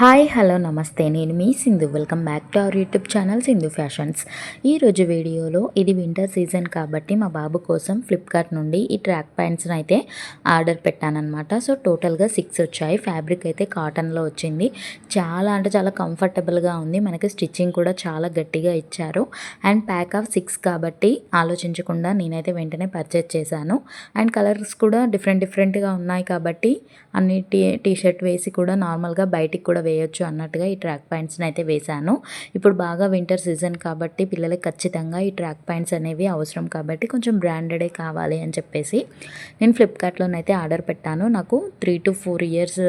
Hi hello నమస్తే. నేను మీ Sindhu. Welcome back to our YouTube channel Sindhu fashions. ఈరోజు వీడియోలో ఇది వింటర్ సీజన్ కాబట్టి మా బాబు కోసం ఫ్లిప్కార్ట్ నుండి ఈ ట్రాక్ ప్యాంట్స్ని అయితే ఆర్డర్ పెట్టానమాట సో టోటల్గా సిక్స్ వచ్చాయి. ఫ్యాబ్రిక్ అయితే కాటన్లో వచ్చింది. చాలా అంటే చాలా కంఫర్టబుల్గా ఉంది. మనకి స్టిచ్చింగ్ కూడా చాలా గట్టిగా ఇచ్చారు. అండ్ ప్యాక్ ఆఫ్ సిక్స్ కాబట్టి ఆలోచించకుండా నేనైతే వెంటనే పర్చేజ్ చేశాను. అండ్ కలర్స్ కూడా డిఫరెంట్ డిఫరెంట్గా ఉన్నాయి కాబట్టి అన్ని టీ టీ షర్ట్ వేసి కూడా నార్మల్గా బయటికి కూడా వేయొచ్చు అన్నట్టుగా ఈ ట్రాక్ ప్యాంట్స్ని అయితే వేశాను. ఇప్పుడు బాగా వింటర్ సీజన్ కాబట్టి పిల్లలకి ఖచ్చితంగా ఈ ట్రాక్ ప్యాంట్స్ అనేవి అవసరం కాబట్టి కొంచెం బ్రాండెడే కావాలి అని చెప్పేసి నేను ఫ్లిప్కార్ట్లోనైతే ఆర్డర్ పెట్టాను. నాకు త్రీ టు ఫోర్ ఇయర్స్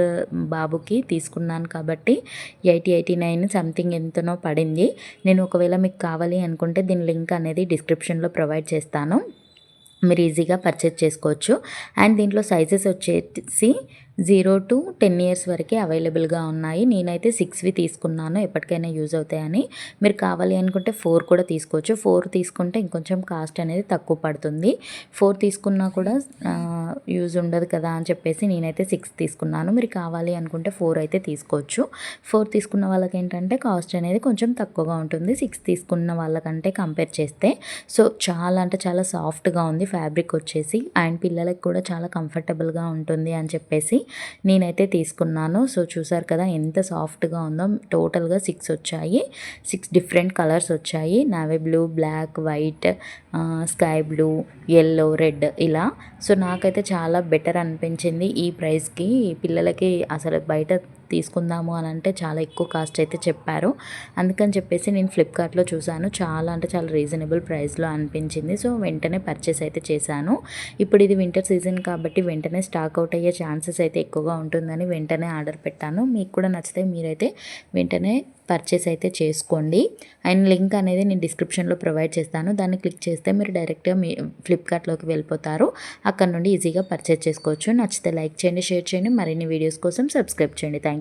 బాబుకి తీసుకున్నాను కాబట్టి ఎయిటీ ఎయిటీ నైన్ సంథింగ్ ఎంతనో పడింది. నేను ఒకవేళ మీకు కావాలి అనుకుంటే దీని లింక్ అనేది డిస్క్రిప్షన్లో ప్రొవైడ్ చేస్తాను. మీరు ఈజీగా పర్చేజ్ చేసుకోవచ్చు. అండ్ దీంట్లో సైజెస్ వచ్చేసి జీరో టు టెన్ ఇయర్స్ వరకే అవైలబుల్గా ఉన్నాయి. నేనైతే సిక్స్వి తీసుకున్నాను. ఎప్పటికైనా యూజ్ అవుతాయని. మీరు కావాలి అనుకుంటే ఫోర్ కూడా తీసుకోవచ్చు. ఫోర్ తీసుకుంటే ఇంకొంచెం కాస్ట్ అనేది తక్కువ పడుతుంది. ఫోర్ తీసుకున్నా కూడా యూజ్ ఉండదు కదా అని చెప్పేసి నేనైతే సిక్స్ తీసుకున్నాను. మీరు కావాలి అనుకుంటే ఫోర్ అయితే తీసుకోవచ్చు. ఫోర్ తీసుకున్న వాళ్ళకి ఏంటంటే కాస్ట్ అనేది కొంచెం తక్కువగా ఉంటుంది. సిక్స్ తీసుకున్న వాళ్ళకంటే కంపేర్ చేస్తే సో చాలా అంటే చాలా సాఫ్ట్గా ఉంది ఫ్యాబ్రిక్ వచ్చేసి. అండ్ పిల్లలకి కూడా చాలా కంఫర్టబుల్గా ఉంటుంది అని చెప్పేసి నేనైతే తీసుకున్నాను. సో చూసారు కదా ఎంత సాఫ్ట్గా ఉందో. టోటల్గా సిక్స్ వచ్చాయి. సిక్స్ డిఫరెంట్ కలర్స్ వచ్చాయి. Navy blue black white sky blue yellow red ఇలా. సో నాకైతే చాలా బెటర్ అనిపించింది ఈ ప్రైస్కి. పిల్లలకి అసలు బయట తీసుకుందాము అని అంటే చాలా ఎక్కువ కాస్ట్ అయితే చెప్పారు. అందుకని చెప్పేసి నేను ఫ్లిప్కార్ట్లో చూశాను. చాలా అంటే చాలా రీజనబుల్ ప్రైస్లో అనిపించింది. సో వెంటనే పర్చేస్ అయితే చేశాను. ఇప్పుడు ఇది వింటర్ సీజన్ కాబట్టి వెంటనే స్టాక్ అవుట్ అయ్యే ఛాన్సెస్ అయితే ఎక్కువగా ఉంటుందని వెంటనే ఆర్డర్ పెట్టాను. మీకు కూడా నచ్చితే మీరైతే వెంటనే పర్చేస్ అయితే చేసుకోండి. అండ్ లింక్ అనేది నేను డిస్క్రిప్షన్లో ప్రొవైడ్ చేస్తాను. దాన్ని క్లిక్ చేస్తే మీరు డైరెక్ట్గా మీ ఫ్లిప్కార్ట్లోకి వెళ్ళిపోతారు. అక్కడ నుండి ఈజీగా పర్చేస్ చేసుకోవచ్చు. నచ్చితే లైక్ చేయండి షేర్ చేయండి. మరిన్ని వీడియోస్ కోసం సబ్స్క్రైబ్ చేయండి. Thank